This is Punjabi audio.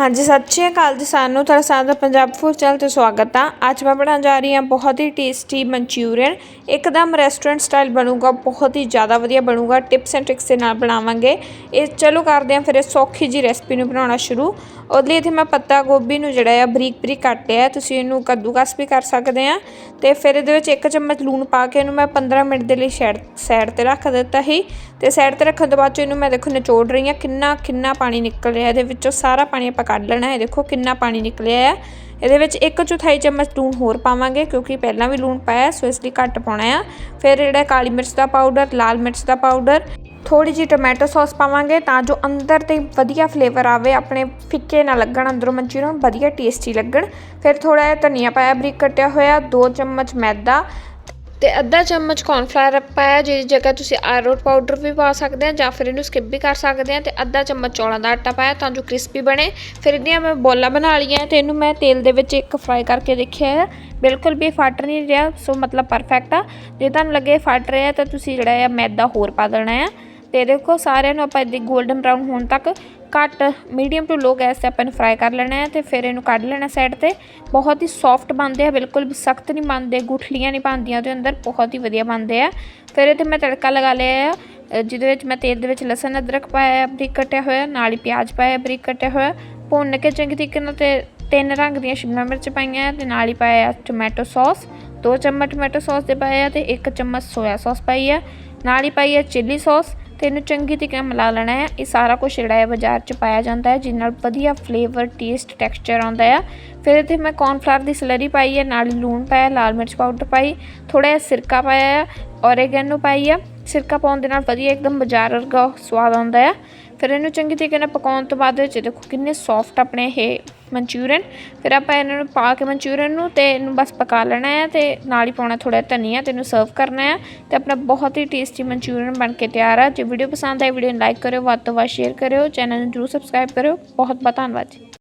ਹਾਂਜੀ, ਸਤਿ ਸ਼੍ਰੀ ਅਕਾਲ ਜੀ ਸਾਨੂੰ ਤੁਹਾਡਾ ਸਾਡਾ ਪੰਜਾਬ ਫੂਡ ਚੈਨਲ ਤੇ ਸਵਾਗਤ ਆ। ਅੱਜ ਮੈਂ ਬਣਾਉਣ ਜਾ ਰਹੀ ਹਾਂ ਬਹੁਤ ਹੀ ਟੇਸਟੀ ਮਨਚੂਰੀਅਨ। ਇੱਕਦਮ ਰੈਸਟੋਰੈਂਟ ਸਟਾਈਲ ਬਣੂਗਾ, ਬਹੁਤ ਹੀ ਜ਼ਿਆਦਾ ਵਧੀਆ ਬਣੂਗਾ। ਟਿਪਸ ਐਂਡ ਟ੍ਰਿਕਸ ਦੇ ਨਾਲ ਬਣਾਵਾਂਗੇ। ਇਹ ਚਲੋ ਕਰਦੇ ਹਾਂ, ਫਿਰ ਇਹ ਸੌਖੀ ਜੀ ਰੈਸਪੀ ਨੂੰ ਬਣਾਉਣਾ ਸ਼ੁਰੂ। ਉਹਦੇ ਲਈ ਇੱਥੇ ਮੈਂ ਪੱਤਾ ਗੋਭੀ ਨੂੰ ਜਿਹੜਾ ਆ ਬਰੀਕ ਬਰੀਕ ਕੱਟ ਲਿਆ। ਤੁਸੀਂ ਇਹਨੂੰ ਕੱਦੂਕਸ ਵੀ ਕਰ ਸਕਦੇ ਆ ਤੇ ਫਿਰ ਇਹਦੇ ਵਿੱਚ ਇੱਕ ਚਮਚ ਲੂਣ ਪਾ ਕੇ ਇਹਨੂੰ ਮੈਂ 15 ਮਿੰਟ ਦੇ ਲਈ ਸਾਈਡ ਸਾਈਡ ਤੇ ਰੱਖ ਦਿੱਤਾ ਸੀ। ਤੇ ਸਾਈਡ ਤੇ ਰੱਖਣ ਤੋਂ ਬਾਅਦ ਚ ਇਹਨੂੰ ਮੈਂ ਦੇਖੋ ਨਿਚੋੜ ਰਹੀ ਹਾਂ। ਕਿੰਨਾ ਕਿੰਨਾ ਪਾਣੀ ਨਿਕਲ ਰਿਹਾ ਇਹਦੇ ਵਿੱਚੋਂ। ਸਾਰਾ ਪਾਣੀ ਆਪਾਂ ਕੱਢ ਲੈਣਾ ਹੈ। ਦੇਖੋ ਕਿੰਨਾ ਪਾਣੀ ਨਿਕਲਿਆ ਹੈ। ਇਹਦੇ ਵਿੱਚ ਇੱਕ ਚੌਥਾਈ ਚਮਚ ਲੂਣ ਹੋਰ ਪਾਵਾਂਗੇ ਕਿਉਂਕਿ ਪਹਿਲਾਂ ਵੀ ਲੂਣ ਪਾਇਆ, ਸੋ ਇਸ ਲਈ ਘੱਟ ਪਾਉਣਾ ਆ। ਫਿਰ ਜਿਹੜਾ ਕਾਲੀ ਮਿਰਚ ਦਾ ਪਾਊਡਰ ਲਾਲ ਮਿਰਚ ਦਾ ਪਾਊਡਰ ਥੋੜੀ ਜਿਹੀ ਟੋਮੈਟੋ ਸੌਸ ਪਾਵਾਂਗੇ ਤਾਂ ਜੋ ਅੰਦਰ ਤੇ ਵਧੀਆ ਫਲੇਵਰ ਆਵੇ, ਆਪਣੇ ਫਿੱਕੇ ਨਾ ਲੱਗਣ, ਅੰਦਰੋਂ ਮਨਚੂਰੀਅਨ ਵਧੀਆ ਟੇਸਟੀ ਲੱਗਣ। ਫਿਰ ਥੋੜਾ ਜਿਹਾ ਧਨੀਆ ਪਾਇਆ, ਬਰੀਕ ਕੱਟਿਆ ਹੋਇਆ 2 ਚਮਚ ਮੈਦਾ ਤੇ ਅੱਧਾ ਚਮਚ ਕੌਰਨਫਲਾਵਰ ਪਾਇਆ ਜਿਹਦੀ ਜਗ੍ਹਾ ਤੁਸੀਂ ਅਰਾਰੋਟ ਪਾਊਡਰ ਵੀ ਪਾ ਸਕਦੇ ਆ ਜਾਂ ਫਿਰ ਇਹਨੂੰ ਸਕਿਪ ਵੀ ਕਰ ਸਕਦੇ ਆ ਤੇ ਅੱਧਾ ਚਮਚ ਚੌਲਾਂ ਦਾ ਆਟਾ ਪਾਇਆ ਤਾਂ ਜੋ ਕ੍ਰਿਸਪੀ ਬਣੇ। ਫਿਰ ਇਹਦੀਆਂ ਮੈਂ ਬੋਲਾਂ ਬਣਾ ਲਈਆਂ ਤੇ ਇਹਨੂੰ ਮੈਂ ਤੇਲ ਦੇ ਵਿੱਚ ਇੱਕ ਫਰਾਈ ਕਰਕੇ ਦੇਖਿਆ ਹੈ ਬਿਲਕੁਲ ਵੀ ਫਟ ਨਹੀਂ ਰਿਹਾ, ਸੋ ਮਤਲਬ ਪਰਫੈਕਟ ਆ। ਜੇ ਤੁਹਾਨੂੰ ਲੱਗੇ ਫਟ ਰਿਹਾ ਤਾਂ ਤੁਸੀਂ ਜਿਹੜਾ ਹੈ ਮੈਦਾ ਹੋਰ ਪਾ ਦੇਣਾ ਆ। ਤੇ ਦੇਖੋ ਸਾਰਿਆਂ ਨੂੰ ਆਪਾਂ ਇਦਾਂ 골ਡਨ ਬਰਾਊਨ ਹੋਣ ਤੱਕ ਘੱਟ ਮੀਡੀਅਮ ਟੂ ਲੋ ਗੈਸ ਤੇ ਆਪਾਂ ਨੂੰ ਫਰਾਈ ਕਰ ਲੈਣਾ ਹੈ ਤੇ ਫਿਰ ਇਹਨੂੰ ਕੱਢ ਲੈਣਾ ਸਾਈਡ ਤੇ। ਬਹੁਤ ਹੀ ਸੌਫਟ ਬਣਦੇ ਆ, ਬਿਲਕੁਲ ਵੀ ਸਖਤ ਨਹੀਂ ਬਣਦੇ, ਗੁਠਲੀਆਂ ਨਹੀਂ ਬਣਦੀਆਂ, ਉਹਦੇ ਅੰਦਰ ਬਹੁਤ ਹੀ ਵਧੀਆ ਬਣਦੇ ਆ। ਫਿਰ ਇਹਦੇ ਮੈਂ ਤੜਕਾ ਲਗਾ ਲਿਆ ਆ ਜਿਹਦੇ ਵਿੱਚ ਮੈਂ ਤੇਲ ਦੇ ਵਿੱਚ ਲਸਣ, ਅਦਰਕ ਪਾਇਆ ਬਰੀਕ ਕੱਟਿਆ ਹੋਇਆ, ਨਾਲ ਹੀ ਪਿਆਜ਼ ਪਾਇਆ, ਬਰੀਕ ਕੱਟਿਆ ਹੋਇਆ, ਭੁੰਨ ਕੇ ਚੰਗੀ ਤਰੀਕੇ ਨਾਲ ਤੇ ਤਿੰਨ ਰੰਗ ਦੀਆਂ ਸ਼ਿਮਲਾ ਮਿਰਚ ਪਾਈਆਂ ਤੇ ਨਾਲ ਹੀ ਪਾਇਆ ਟੋਮੈਟੋ ਸੌਸ ਦੋ ਚਮਚ ਟੋਮੈਟੋ ਸੌਸ ਦੇ ਪਾਇਆ ਤੇ ਇੱਕ ਚਮਚ ਸੋਇਆ ਸੌਸ ਪਾਈ ਆ। ਨਾਲ ਹੀ ਪਾਈ ਹੈ ਚਿੱਲੀ ਸੌਸ ਤੇ ਇਹਨੂੰ ਚੰਗੀ ਤਰੀਕੇ ਨਾਲ ਮਿਲਾ ਲੈਣਾ ਹੈ। ਇਹ ਸਾਰਾ ਕੁਝ ਜਿਹੜਾ ਹੈ ਬਾਜ਼ਾਰ 'ਚ ਪਾਇਆ ਜਾਂਦਾ ਹੈ ਜਿਸ ਨਾਲ ਵਧੀਆ ਫਲੇਵਰ ਟੇਸਟ ਟੈਕਸਚਰ ਆਉਂਦਾ ਹੈ। ਫਿਰ ਇੱਥੇ ਮੈਂ ਕੌਰਨਫਲਾਵਰ ਦੀ ਸਲਰੀ ਪਾਈ ਹੈ, ਨਾਲ ਲੂਣ ਪਾਇਆ, ਲਾਲ ਮਿਰਚ ਪਾਊਡਰ ਪਾਈ ਥੋੜਾ ਜਿਹਾ ਸਿਰਕਾ ਪਾਇਆ ਹੈ ਔਰੇਗੈਨੋ ਪਾਈ ਹੈ। ਸਿਰਕਾ ਪਾਉਣ ਦੇ ਨਾਲ ਵਧੀਆ ਇੱਕਦਮ ਬਾਜ਼ਾਰ ਵਰਗਾ ਸਵਾਦ ਆਉਂਦਾ ਹੈ। ਫਿਰ ਇਹਨੂੰ ਚੰਗੀ ਤਰੀਕੇ ਨਾਲ ਪਕਾਉਣ ਤੋਂ ਬਾਅਦ ਵਿੱਚ ਦੇਖੋ ਕਿੰਨੇ ਸੌਫਟ ਆਪਣੇ ਇਹ ਮਨਚੂਰੀਅਨ। ਫਿਰ ਆਪਾਂ ਇਹਨਾਂ ਨੂੰ ਪਾ ਕੇ ਮਨਚੂਰੀਅਨ ਨੂੰ ਤੇ ਇਹਨੂੰ ਬਸ ਪਕਾ ਲੈਣਾ ਹੈ ਤੇ ਨਾਲ ਹੀ ਪਾਉਣਾ ਥੋੜਾ ਧਨੀਆ ਤੇ ਇਹਨੂੰ ਸਰਵ ਕਰਨਾ ਹੈ ਤੇ ਆਪਣਾ ਬਹੁਤ ਹੀ ਟੇਸਟੀ ਮਨਚੂਰੀਅਨ ਬਣ ਕੇ ਤਿਆਰ ਹੈ ਜੇ ਵੀਡੀਓ ਪਸੰਦ ਆਈ ਵੀਡੀਓ ਨੂੰ ਲਾਈਕ ਕਰਿਓ, ਵੱਧ ਤੋਂ ਵੱਧ ਸ਼ੇਅਰ ਕਰਿਓ ਚੈਨਲ ਨੂੰ ਜਰੂਰ ਸਬਸਕ੍ਰਾਈਬ ਕਰਿਓ। ਬਹੁਤ ਬਹੁਤ ਧੰਨਵਾਦ ਜੀ।